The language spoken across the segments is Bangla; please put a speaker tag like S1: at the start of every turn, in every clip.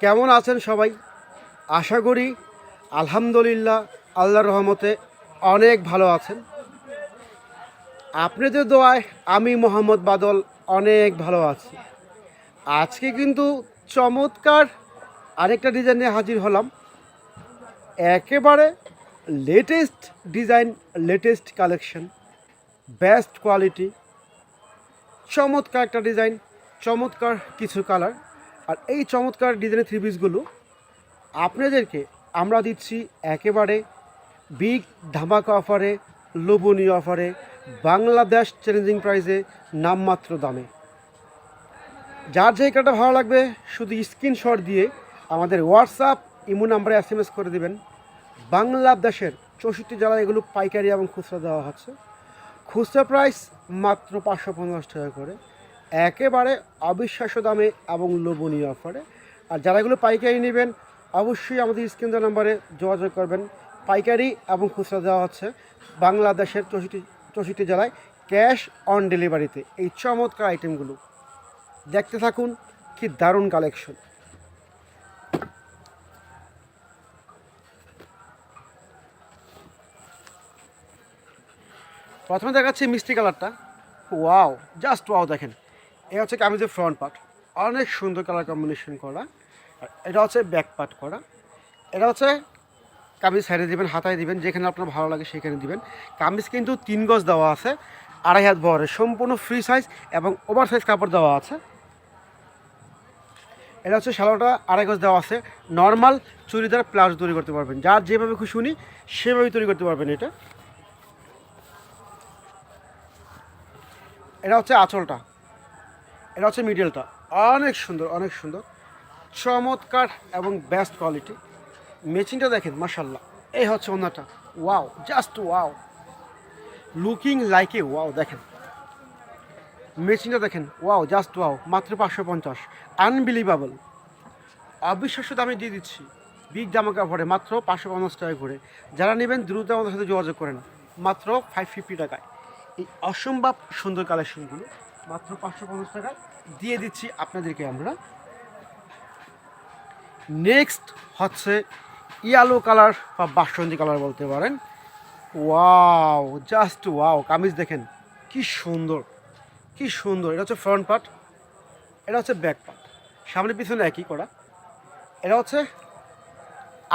S1: কেমন আছেন সবাই? আশা করি আলহামদুলিল্লাহ আল্লাহর রহমতে অনেক ভালো আছেন। আপনাদের দোয়ায় আমি মোহাম্মদ বাদল অনেক ভালো আছি। আজকে কিন্তু চমৎকার আরেকটা ডিজাইন নিয়ে হাজির হলাম। একেবারে latest design latest collection best quality চমৎকার একটা ডিজাইন চমৎকার কিছু কালার আর এই চমৎকার ডিজাইনের থ্রি পিসগুলো আপনাদেরকে আমরা দিচ্ছি একেবারে বিগ ধামাকা অফারে লোভনীয় অফারে বাংলাদেশ চ্যালেঞ্জিং প্রাইসে নামমাত্র দামে। যার যে কাটা ভালো লাগবে, শুধু স্ক্রিনশট দিয়ে আমাদের হোয়াটসঅ্যাপ ইমো নাম্বারে এস এম এস করে দেবেন। বাংলাদেশের চৌষট্টি জেলায় এগুলো পাইকারি এবং খুচরা দেওয়া হচ্ছে। খুচরা প্রাইস মাত্র পাঁচশো পঞ্চাশ টাকা করে। একেবারে অবিশ্বাস্য দামে এবং লোভনীয় অফারে। আর যারা এগুলো পাইকারি নেবেন, অবশ্যই আমাদের স্ক্রিন নাম্বারে যোগাযোগ করবেন। পাইকারি এবং খুচরা দেওয়া হচ্ছে বাংলাদেশের চৌষট্টি চৌষট্টি জেলায় ক্যাশ অন ডেলিভারিতে। এই চমৎকার আইটেমগুলো। দেখতে থাকুন, কি দারুণ কালেকশন। প্রথমে দেখাচ্ছি মিষ্টি কালারটা। ওয়াও, জাস্ট ওয়াও দেখেন। এই হচ্ছে কামিজের ফ্রন্ট পার্ট অনেক সুন্দর কালার কম্বিনেশন করা। এটা হচ্ছে ব্যাক পার্ট করা। এটা হচ্ছে কামিজ সাইডে দিবেন, হাতায় দিবেন, যেখানে আপনার ভালো লাগে সেখানে দিবেন। কামিজ কিন্তু তিন গজ দেওয়া আছে, আড়াই হাত বহরে সম্পূর্ণ ফ্রি সাইজ এবং ওভার সাইজ কাপড় দেওয়া আছে। এটা হচ্ছে সালোয়ারটা আড়াই গজ দেওয়া আছে। নর্মাল চুড়িদার প্লাস তৈরি করতে পারবেন। যার যেভাবে খুশি উনি সেভাবেই তৈরি করতে পারবেন এটা। এটা হচ্ছে আঁচলটা। এটা হচ্ছে মিডিয়ালটা। অনেক সুন্দর অনেক সুন্দর। চমৎকার এবং বেস্ট কোয়ালিটি মেচিংটা দেখেন মাসাল্লাহ এই হচ্ছে ওনাটা। Wow just wow looking like a wow দেখেন। মেচিংটা দেখেন ওয়াও জাস্ট ওয়াও মাত্র পাঁচশো পঞ্চাশ। আনবিলিভাবল অবিশ্বাস্য দামে দিয়ে দিচ্ছি। বিগ জামা কাপড়ে মাত্র পাঁচশো পঞ্চাশ টাকা করে যারা নেবেন, দ্রুত আমাদের সাথে যোগাযোগ করেন। মাত্র ফাইভ ফিফটি টাকায়। এই অসম্ভব সুন্দর কালেকশনগুলো মাত্র পাঁচশো পঞ্চাশ টাকা। দিয়ে দিচ্ছি আপনাদেরকে আমরা। নেক্সট হচ্ছে ইয়ালো কালার বা বাসন্তী কালার বলতে পারেন। ওয়াও জাস্ট ওয়াও কামিজ দেখেন, কি সুন্দর কি সুন্দর। এটা হচ্ছে ফ্রন্ট পার্ট এটা হচ্ছে ব্যাক পার্ট সামনে পিছনে একই করা। এটা হচ্ছে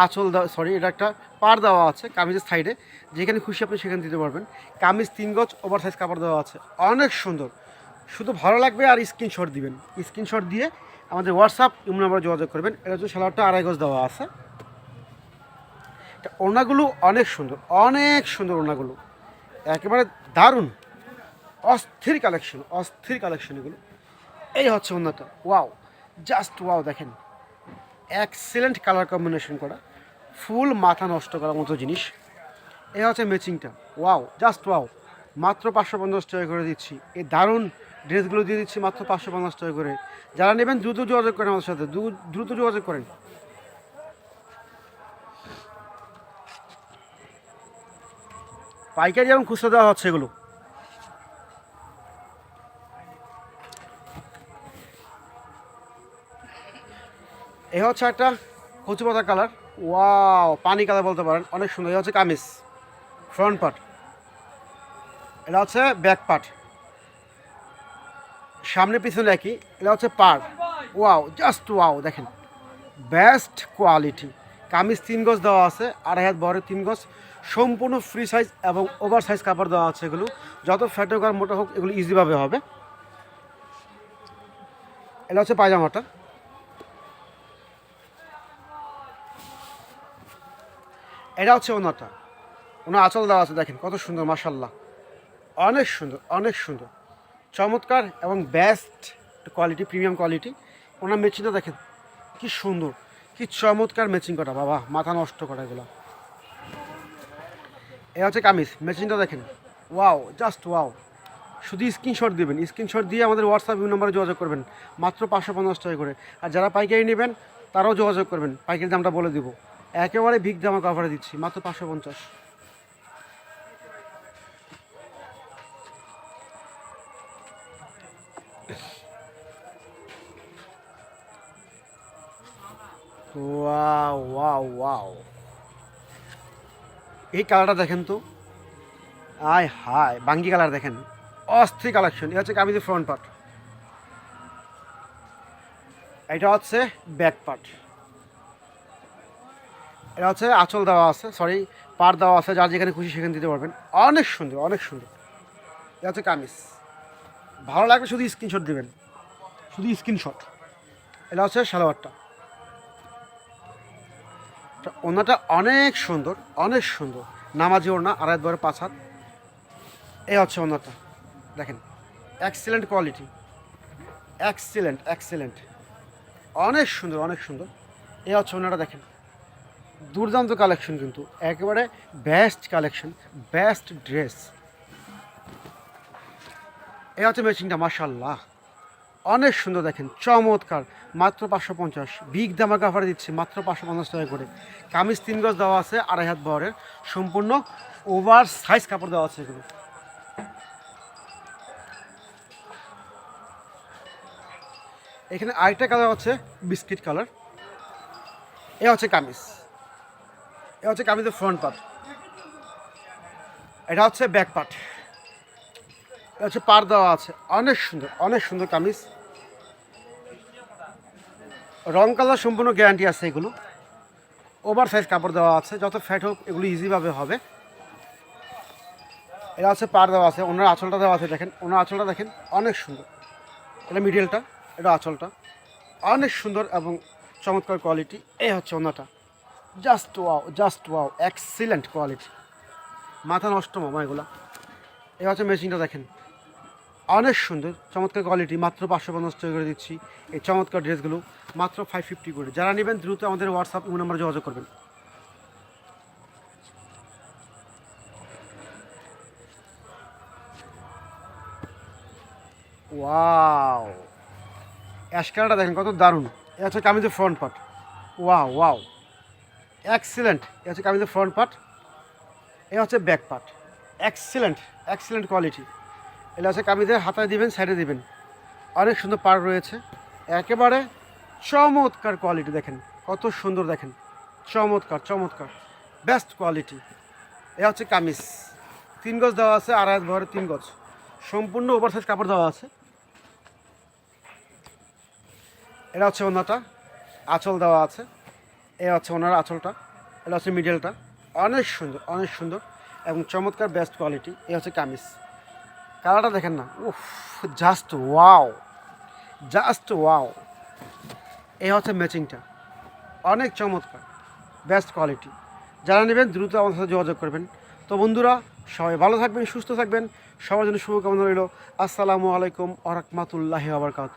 S1: আঁচল দেওয়া সরি এটা একটা পার দেওয়া আছে কামিজের সাইডে যেখানে খুশি আপনি সেখানে দিতে পারবেন। কামিজ তিন গজ ওভার সাইজ কাপড় দেওয়া আছে। অনেক সুন্দর। শুধু ভালো লাগবে আর স্ক্রিনশট দিবেন। স্ক্রিনশট দিয়ে আমাদের হোয়াটসঅ্যাপ ইমো নাম্বারে যোগাযোগ করবেন। এটা হচ্ছে সালোয়ারটা আড়াই গজ দেওয়া আছে। এটা ওড়নাগুলো অনেক সুন্দর অনেক সুন্দর ওড়নাগুলো। একেবারে দারুণ, অস্থির কালেকশন অস্থির কালেকশন এগুলো। এই হচ্ছে ওড়নাটা ওয়াও জাস্ট ওয়াও দেখেন। এক্সেলেন্ট কালার কম্বিনেশন করা ফুল মাথা নষ্ট করার মতো জিনিস। এই হচ্ছে ম্যাচিংটা ওয়াও জাস্ট ওয়াও মাত্র পাঁচশো পঞ্চাশ টাকা করে দিচ্ছি। এই দারুণ ড্রেসগুলো দিয়ে দিচ্ছি মাত্র পাঁচশো পঞ্চাশ টাকা করে। যারা নেবেন দ্রুত যোগাযোগ করেন আমাদের সাথে। দ্রু- দ্রুত যোগাযোগ করেন। পাইকারি এবং খুচরা দেওয়া হচ্ছে এগুলো। এ হচ্ছে একটা কচু পাতা কালার। ওয়াও, পানি কালার বলতে পারেন। অনেক সুন্দর। এই হচ্ছে কামিজ, ফ্রন্ট পার্ট। এটা হচ্ছে ব্যাক পার্ট। সামনে পিছনে একই এটা হচ্ছে পার। ওয়াও জাস্ট ওয়াও, দেখেন। বেস্ট কোয়ালিটি কামিজ তিন গজ দেওয়া আছে, আড়াই হাত বহরের তিন গজ। সম্পূর্ণ ফ্রি সাইজ এবং ওভার সাইজ কাপড় দেওয়া আছে এগুলো। যত ফ্যাটে আর মোটা হোক, এগুলো ইজিভাবে হবে। এটা হচ্ছে পায়জামাটা। এটা হচ্ছে ওনাটা। ওনার আঁচল দেওয়া আছে, দেখেন, কত সুন্দর মাসাল্লাহ অনেক সুন্দর অনেক সুন্দর। চমৎকার এবং বেস্ট কোয়ালিটি প্রিমিয়াম কোয়ালিটি ওনার মেচিংটা দেখেন, কি সুন্দর, কি চমৎকার মেচিং করা বাবা, মাথা নষ্ট করা এগুলো। এ হচ্ছে কামিজ মেচিংটা দেখেন। ওয়াও জাস্ট ওয়াও শুধু স্ক্রিনশট দেবেন স্ক্রিনশট দিয়ে আমাদের হোয়াটসঅ্যাপ নাম্বারে যোগাযোগ করবেন, মাত্র পাঁচশো পঞ্চাশ টাকা করে। আর যারা পাইকারি নেবেন, তারাও যোগাযোগ করবেন, পাইকারি দামটা বলে দিব। একেবারে বিগ দামে কভারে দিচ্ছি, মাত্র পাঁচশো পঞ্চাশ। ওয়াও ওয়াও ওয়াও এই কালারটা দেখেন তো। আয় হায়, বাঙ্গি কালার দেখেন। অস্থির কালেকশন এটা হচ্ছে কামিজের ফ্রন্ট পার্ট এটা হচ্ছে ব্যাক পার্ট এটা হচ্ছে আঁচল দেওয়া আছে সরি পার দেওয়া আছে, যার যেখানে খুশি সেখানে দিতে পারবেন। অনেক সুন্দর অনেক সুন্দর। এটা হচ্ছে কামিজ। ভালো লাগলে শুধু স্ক্রিনশট দেবেন। শুধু স্ক্রিনশট এটা হচ্ছে সালোয়ারটা। ওনাটা অনেক সুন্দর অনেক সুন্দর। নামাজি ওড়না, আড়াই দুয়ারে পাঁচ হাত। এই হচ্ছে ওনাটা, দেখেন। এক্সিলেন্ট কোয়ালিটি এক্সিলেন্ট এক্সিলেন্ট অনেক সুন্দর অনেক সুন্দর। এই হচ্ছে ওনাটা, দেখেন। দুর্দান্ত কালেকশন কিন্তু, একেবারে বেস্ট কালেকশন বেস্ট ড্রেস এই হচ্ছে ম্যাচিংটা মার্শাল্লাহ অনেক সুন্দর, দেখেন। চমৎকার। মাত্র পাঁচশো পঞ্চাশ। বিগ দামা কাভারে দিচ্ছে, মাত্র পাঁচশো পঞ্চাশ টাকা করে। কামিজ তিন গজ দেওয়া আছে, আড়াই হাত বহরের। সম্পূর্ণ ওভার সাইজ কাপড় দেওয়া আছে এগুলো। এখানে আরেকটা কালার হচ্ছে বিস্কিট কালার এ হচ্ছে কামিজ। এ হচ্ছে কামিজের ফ্রন্ট পার্ট এটা হচ্ছে ব্যাক পার্ট এটা হচ্ছে পার দেওয়া আছে। অনেক সুন্দর অনেক সুন্দর কামিজ। রং কালার সম্পূর্ণ গ্যারান্টি আছে এগুলো। ওভার সাইজ কাপড় দেওয়া আছে, যত ফ্যাট হোক এগুলো ইজিভাবে হবে। এটা হচ্ছে পার দেওয়া আছে, ওনার আঁচলটা দেওয়া আছে, দেখেন, ওনার আঁচলটা দেখেন, অনেক সুন্দর। এটা মিডিয়ালটা এটা আঁচলটা, অনেক সুন্দর এবং চমৎকার কোয়ালিটি এই হচ্ছে ওনাটা। Just wow just wow excellent quality মাথা নষ্ট মামা এগুলা। এই হচ্ছে মেশিনটা দেখেন। অনেক সুন্দর, চমৎকার কোয়ালিটি মাত্র পাঁচশো পঞ্চাশ টাকা করে দিচ্ছি। এই চমৎকার ড্রেসগুলো মাত্র ফাইভ ফিফটি করে। যারা নেবেন দ্রুত আমাদের হোয়াটসঅ্যাপ নাম্বারে যোগাযোগ করবেন। ওয়াও অ্যাশ কালারটা দেখেন, কত দারুণ। এ হচ্ছে কামিজের front part wow wow excellent এ হচ্ছে কামিজের ফ্রন্ট পার্ট এ হচ্ছে back part excellent excellent quality এটা হচ্ছে কামিজের হাতায় দিবেন সাইডে দিবেন। অনেক সুন্দর পার রয়েছে। একেবারে চমৎকার কোয়ালিটি দেখেন, কত সুন্দর দেখেন। চমৎকার চমৎকার বেস্ট কোয়ালিটি এ হচ্ছে কামিজ। তিন গজ দেওয়া আছে, আড়াই ভরে তিন গজ। সম্পূর্ণ ওভার সাইজ কাপড় দেওয়া আছে। এটা হচ্ছে ওনাটা, আঁচল দেওয়া আছে। এ হচ্ছে ওনার আঁচলটা এটা হচ্ছে মিডলটা অনেক সুন্দর অনেক সুন্দর এবং চমৎকার বেস্ট কোয়ালিটি এ হচ্ছে কামিজ। কালারটা দেখেন না। উফ জাস্ট ওয়াও জাস্ট ওয়াও এই হচ্ছে ম্যাচিংটা। অনেক চমৎকার বেস্ট কোয়ালিটি যারা নেবেন, দ্রুত আমাদের সাথে যোগাযোগ করবেন। তো বন্ধুরা, সবাই ভালো থাকবেন, সুস্থ থাকবেন। সবার জন্য শুভকামনা রইল। আসসালামু আলাইকুম আ আবরকাতু আবরকাত